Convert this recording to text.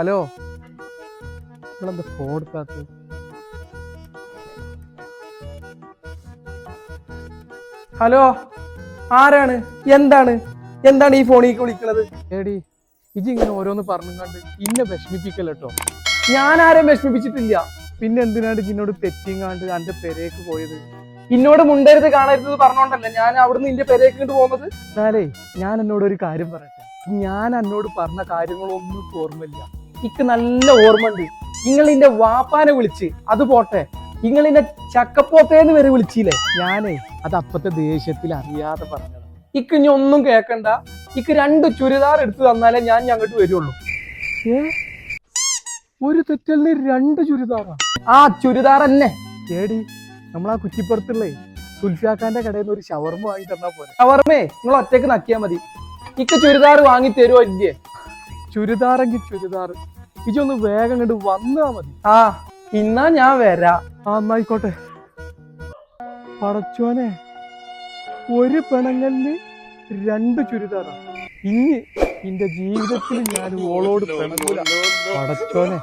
Hello. നിങ്ങളെന്താ phone എടുക്കാത്ത hello. ആരാണ്? എന്താണ്? എന്താണ് ഈ ഫോണിൽ വിളിക്കുന്നത് ഏടി ഇജി ഇങ്ങനെ ഓരോന്ന് പറഞ്ഞു കണ്ട് ഇന്നെ വിഷമിപ്പിക്കല്ലോ ഞാൻ ആരെയും വിഷമിപ്പിച്ചിട്ടില്ല. പിന്നെ എന്തിനാണ് ഇജിന്നോട് തെറ്റിങ്ങാണ്ട് എന്റെ പെരേക്ക് പോയത്? ഇന്നോട് മുണ്ടരുത് കാണരുത് പറഞ്ഞോണ്ടല്ല ഞാൻ അവിടുന്ന് ഇന്റെ പെരേക്ക് ഇങ്ങോട്ട് പോകുന്നത്? എന്നാലേ ഞാൻ എന്നോട് ഒരു കാര്യം പറയട്ടെ. ഞാൻ എന്നോട് പറഞ്ഞ കാര്യങ്ങളൊന്നും ഓർമ്മയില്ല. ഇക്ക് നല്ല ഓർമ്മ ഉണ്ട് നിങ്ങൾ ഇന്റെ വാപ്പാനെ വിളിച്ച് അത് പോട്ടെ. നിങ്ങൾ ഇന്നെ ചക്കപ്പോത്തേന്ന് വരെ വിളിച്ചില്ലേ? ഞാനേ അത് അപ്പത്തെ ദേഷ്യത്തിൽ അറിയാതെ പറഞ്ഞത്. ഇക്ക് ഇനി ഒന്നും കേക്കണ്ട. ഇക്ക് രണ്ട് ചുരിദാർ എടുത്തു തന്നാലേ ഞാൻ അങ്ങോട്ട് വരുള്ളൂ. ഏ? ഒരു തെറ്റലിന് രണ്ട് ചുരിദാറാ? ആ ചുരിദാർ തന്നെ. നമ്മൾ നമ്മളാ കുറ്റിപ്പുറത്തുള്ളേ സുൽഫിയാക്കാന്റെ കടയിൽ നിന്ന് ഒരു ഷവർമ വാങ്ങി തന്നാ പോലെ ഷവർമേ നിങ്ങൾ ഒറ്റയ്ക്ക് നക്കിയാ മതി. ഇക്ക് ചുരിദാർ വാങ്ങി തരുമോ ഇല്ലേ? ചുരിദാറെങ്കിൽ ചുരിദാർ ഇജൊന്ന് വേഗം കണ്ട് വന്നാ മതി. ആ ഇന്നാ ഞാൻ വരാ. ആ എന്നായിക്കോട്ടെ പടച്ചോനെ ഒരു പെണങ്ങൽ രണ്ട് ചുരിദാറാ. ഇനി എന്റെ ജീവിതത്തിൽ ഞാൻ ഓളോട് പിണങ്ങൂല. പടച്ചോനെ.